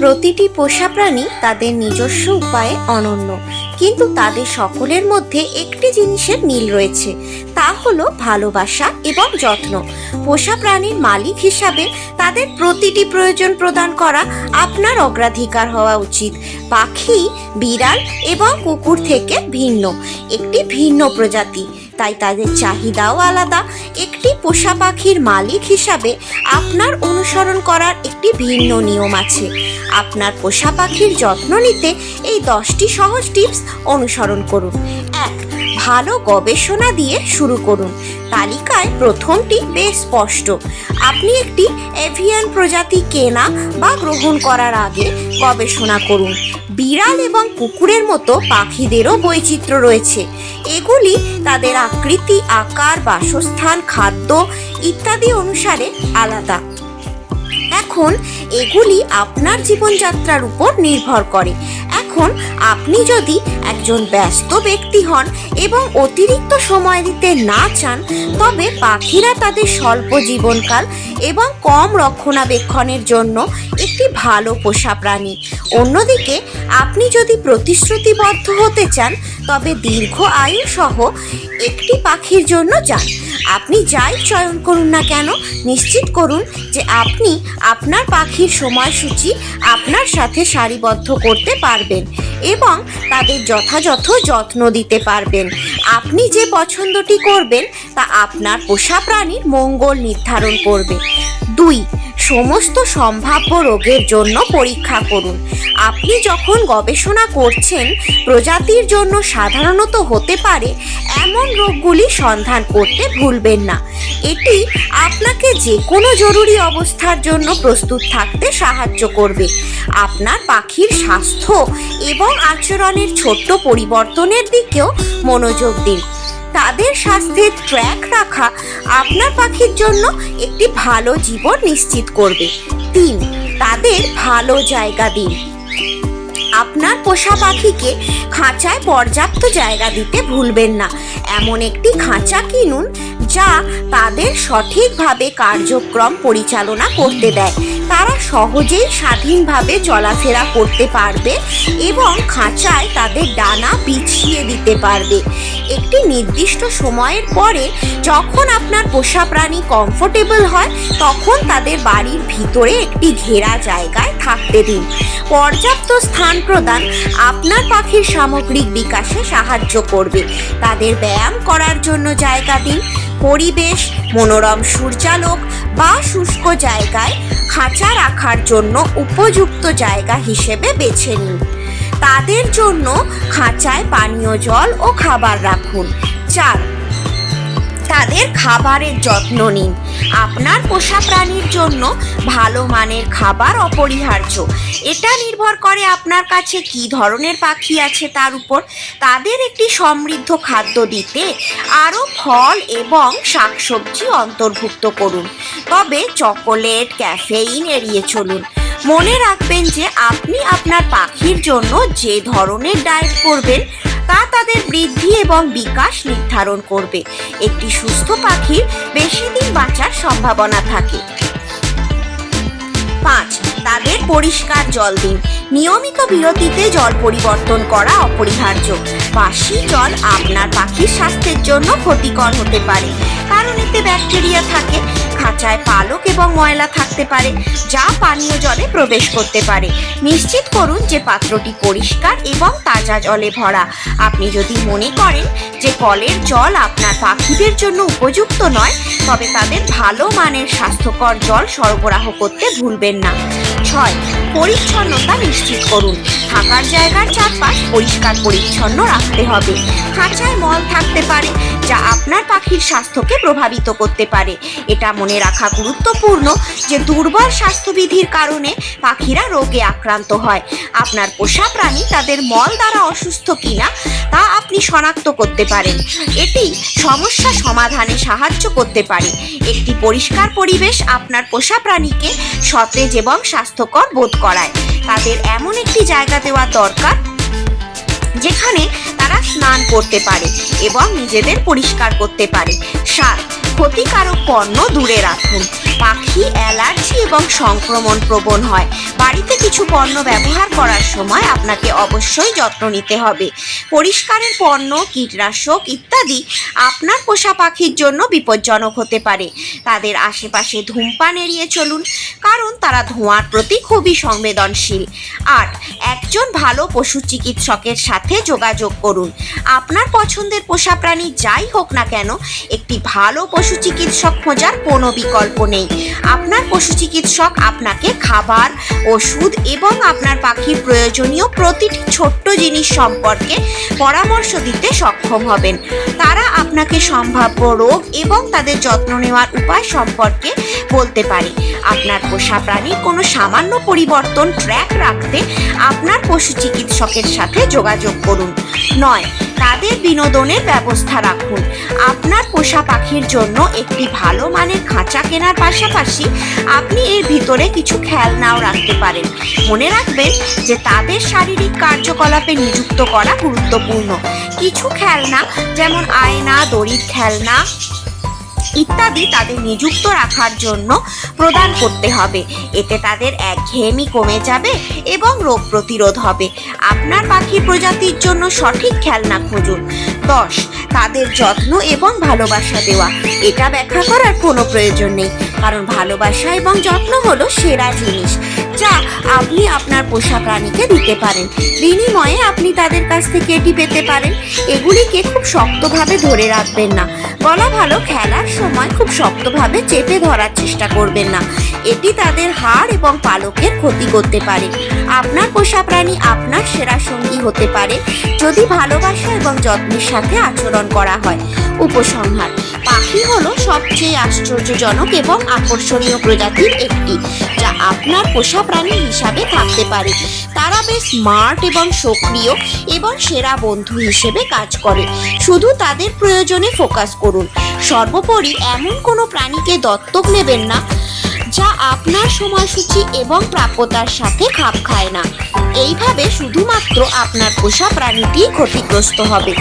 প্রতিটি পোষা প্রাণী তাদের নিজস্ব উপায়ে অনন্য। কিন্তু তাদের সকলের মধ্যে একটি জিনিসের মিল রয়েছে তা হলো ভালোবাসা এবং যত্ন। পোষা প্রাণীর মালিক হিসাবে তাদের প্রতিটি প্রয়োজন প্রদান করা আপনার অগ্রাধিকার হওয়া উচিত। পাখি, বিড়াল এবং কুকুর থেকে ভিন্ন, একটি ভিন্ন প্রজাতি। তাই তাদের চাহিদাও আলাদা। একটি পোষা পাখির মালিক হিসাবে আপনার অনুসরণ করার একটি ভিন্ন নিয়ম আছে। আপনার পোষা পাখির যত্ন নিতে এই দশটি সহজ টিপস অনুসরণ করুন। এক ভালো গবেষণা দিয়ে শুরু করুন। তালিকায় প্রথমটি বেশ স্পষ্ট। আপনি একটি এভিয়ান প্রজাতি কেনা বা গ্রহণ করার আগে গবেষণা করুন। বিড়াল এবং কুকুরের মতো পাখিদেরও বৈচিত্র্য রয়েছে। এগুলি তাদের আকৃতি, আকার, বাসস্থান, খাদ্য ইত্যাদি অনুসারে আলাদা। এখন এগুলি আপনার জীবনযাত্রার উপর নির্ভর করে। এখন আপনি যদি একজন ব্যস্ত ব্যক্তি হন এবং অতিরিক্ত সময় দিতে না চান, তবে পাখিরা তাদের স্বল্প জীবনকাল এবং কম রক্ষণাবেক্ষণের জন্য একটি ভালো পোষা প্রাণী। অন্যদিকে, আপনি যদি প্রতিশ্রুতিবদ্ধ হতে চান, তবে দীর্ঘ আয়ু সহ একটি পাখির জন্য যান। আপনি যাই চয়ন করুন না কেন, নিশ্চিত করুন যে আপনি আপনার পাখির সময়সূচি আপনার সাথে সারিবদ্ধ করতে পারবেন এবং তাদের যথাযথ যত্ন দিতে পারবেন। আপনি যে পছন্দটি করবেন, তা আপনার পোষা প্রাণীর মঙ্গল নির্ধারণ করবে। দুই সমস্ত সম্ভাব্য রোগের জন্য পরীক্ষা করুন। আপনি যখন গবেষণা করছেন, প্রজাতির জন্য সাধারণত হতে পারে এমন রোগগুলি সন্ধান করতে ভুলবেন না। এটি আপনাকে যে কোনো জরুরি অবস্থার জন্য প্রস্তুত থাকতে সাহায্য করবে। আপনার পাখির স্বাস্থ্য এবং আচরণের ছোট্ট পরিবর্তনের দিকেও মনোযোগ দিন। তাদের স্বাস্থ্যের ট্র্যাক রাখা আপনার পাখির জন্য একটি ভালো জীবন নিশ্চিত করবে। তিন, তাদের ভালো জায়গা দিন। আপনার পোষা পাখিকে খাঁচায় পর্যাপ্ত জায়গা দিতে ভুলবেন না। এমন একটি খাঁচা কিনুন যা তাদের সঠিকভাবে কার্যক্রম পরিচালনা করতে দেয়। তারা সহজেই স্বাধীনভাবে চলাফেরা করতে পারবে এবং খাঁচায় তাদের ডানা পিছিয়ে দিতে পারবে। একটি নির্দিষ্ট সময়ের পরে যখন আপনার পোষা প্রাণী কমফোর্টেবল হয়, তখন তাদের বাড়ির ভিতরে একটি ঘেরা জায়গায় থাকতে দিন। পর্যাপ্ত স্থান প্রদান আপনার পাখির সামগ্রিক বিকাশে সাহায্য করবে। তাদের ব্যায়াম করার জন্য জায়গা দিন। পরিবেশ, মনোরম সূর্যালোক বা শুষ্ক জায়গায় খাঁচা রাখার জন্য উপযুক্ত জায়গা হিসেবে বেছে নিন। তাদের জন্য খাঁচায় পানীয় জল ও খাবার রাখুন। চার তাদের খাবারের যত্ন নিন। আপনার পোষা প্রাণীর জন্য ভালো মানের খাবার অপরিহার্য। এটা নির্ভর করে আপনার কাছে কি ধরনের পাখি আছে তার উপর। তাদের একটি সমৃদ্ধ খাদ্য দিতে আরও ফল এবং শাকসবজি অন্তর্ভুক্ত করুন। তবে চকোলেট, ক্যাফেইন এড়িয়ে চলুন। মনে রাখবেন যে আপনি আপনার পাখির জন্য যে ধরনের ডায়েট করবেন তা তাদের বৃদ্ধি এবং বিকাশ নির্ধারণ করবে। একটি সুস্থ পাখির বেশি দিন বাঁচার সম্ভাবনা থাকে। পাঁচ, তাদের পরিষ্কার জল দিন। নিয়মিত বিরতিতে জল পরিবর্তন করা অপরিহার্য। বাসি জল আপনার পাখির স্বাস্থ্যের জন্য ক্ষতিকর হতে পারে, কারণ এতে ব্যাকটেরিয়া থাকে। খাঁচায় পালক এবং ময়লা থাকতে পারে, যা পানীয় জলে প্রবেশ করতে পারে। নিশ্চিত করুন যে পাত্রটি পরিষ্কার এবং তাজা জলে ভরা। আপনি যদি মনে করেন যে কলের জল আপনার পাখিদের জন্য উপযুক্ত নয়, তবে তাদের ভালো মানের স্বাস্থ্যকর জল সরবরাহ করতে ভুলবেন না। ছয়, পরিচ্ছন্নতা নিশ্চিত করুন। থাকার জায়গার চারপাশ পরিষ্কার পরিচ্ছন্ন রাখতে হবে। খাঁচায় মল থাকতে পারে, যা আপনার পাখির স্বাস্থ্যকে প্রভাবিত করতে পারে। এটা মনে রাখা গুরুত্বপূর্ণ যে দুর্বল স্বাস্থ্যবিধির কারণে পাখিরা রোগে আক্রান্ত হয়। আপনার পোষা প্রাণী তাদের মল দ্বারা অসুস্থ কিনা তা আপনি শনাক্ত করতে পারেন। এটি সমস্যা সমাধানে সাহায্য করতে পারে। একটি পরিষ্কার পরিবেশ আপনার পোষা প্রাণীকে সতেজ এবং স্বাস্থ্যকর বোধ করায়। তাদের এমন একটি জায়গা দেওয়া দরকার, যেখানে স্নান করতে পারে এবং নিজেদের পরিষ্কার করতে পারে। সাত ক্ষতিকারক পণ্য দূরে রাখুন। পাখি, অ্যালার্জি এবং সংক্রমণ প্রবণ হয়। বাড়িতে কিছু পণ্য ব্যবহার করার সময় আপনাকে অবশ্যই যত্ন নিতে হবে। পরিষ্কারের পণ্য, কীটনাশক ইত্যাদি আপনার পোষা পাখির জন্য বিপজ্জনক হতে পারে। তাদের আশেপাশে ধূমপান এড়িয়ে চলুন, কারণ তারা ধোঁয়ার প্রতি খুবই সংবেদনশীল। আট একজন ভালো পশু চিকিৎসকের সাথে যোগাযোগ করুন। আপনার পছন্দের পোষা প্রাণী যাই হোক না কেন, একটি ভালো পশু চিকিৎসক খোঁজার কোনো বিকল্প নেই। আপনার পশু চিকিৎসক আপনাকে খাবার, ওষুধ এবং আপনার পাখির প্রয়োজনীয় প্রতিটি ছোট্ট জিনিস সম্পর্কে পরামর্শ দিতে সক্ষম হবেন। তারা আপনাকে সম্ভাব্য রোগ এবং তাদের যত্ন নেওয়ার উপায় সম্পর্কে বলতে পারে। আপনার পোষা প্রাণীর কোনো সামান্য পরিবর্তন ট্র্যাক রাখতে আপনার পশু চিকিৎসকের সাথে যোগাযোগ করুন। নয়, তাদের বিনোদনের ব্যবস্থা রাখুন। আপনার পোষা পাখির জন্য একটি ভালো মানের খাঁচা কেনার পাশাপাশি আপনি এর ভিতরে কিছু খেলনাও রাখতে পারেন। মনে রাখবেন যে তাদের শারীরিক কার্যকলাপে নিযুক্ত করা গুরুত্বপূর্ণ। কিছু খেলনা যেমন আয়না, দড়ির খেলনা ইত্যাদি তাদের নিযুক্ত রাখার জন্য প্রদান করতে হবে। এতে তাদের একঘেয়েমি কমে যাবে এবং রোগ প্রতিরোধ হবে। আপনার পাখির প্রজাতির জন্য সঠিক খেলনা খুঁজুন। দশ তাদের যত্ন এবং ভালোবাসা দেওয়া। এটা ব্যাখ্যা করার কোনো প্রয়োজন নেই। কারণ ভালোবাসা এবং যত্ন হলো সেরা জিনিস। যা আপনি আপনার পোষা প্রাণীকে দিতে পারেন। বিনিময়ে আপনি তাদের কাছ থেকে এটি পেতে পারেন। এগুলিকে খুব শক্তভাবে ধরে রাখবেন না। বলা ভালো, খেলার সময় খুব শক্তভাবে চেপে ধরার চেষ্টা করবেন না। এটি তাদের হাড় এবং পালকের ক্ষতি করতে পারে। আপনার পোষা প্রাণী আপনার সেরা সঙ্গী হতে পারে। যদি ভালোবাসা এবং যত্নের সাথে আচরণ করা হয়। উপসংহার। পাখি হলো সবচেয়ে আশ্চর্যজনক এবং আকর্ষণীয় প্রজাতির একটি, যা আপনার পোষা প্রাণী হিসাবে থাকতে পারে। তারা বেশ স্মার্ট এবং সক্রিয় এবং সেরা বন্ধু হিসেবে কাজ করে। শুধু তাদের প্রয়োজনে ফোকাস করুন। সর্বোপরি এমন কোনো প্রাণীকে দত্তক নেবেন না, যা আপনার সময়সূচি এবং প্রাপ্যতার সাথে খাপ খায় না। এইভাবে শুধুমাত্র আপনার পোষা প্রাণীটি ক্ষতিগ্রস্ত হবে।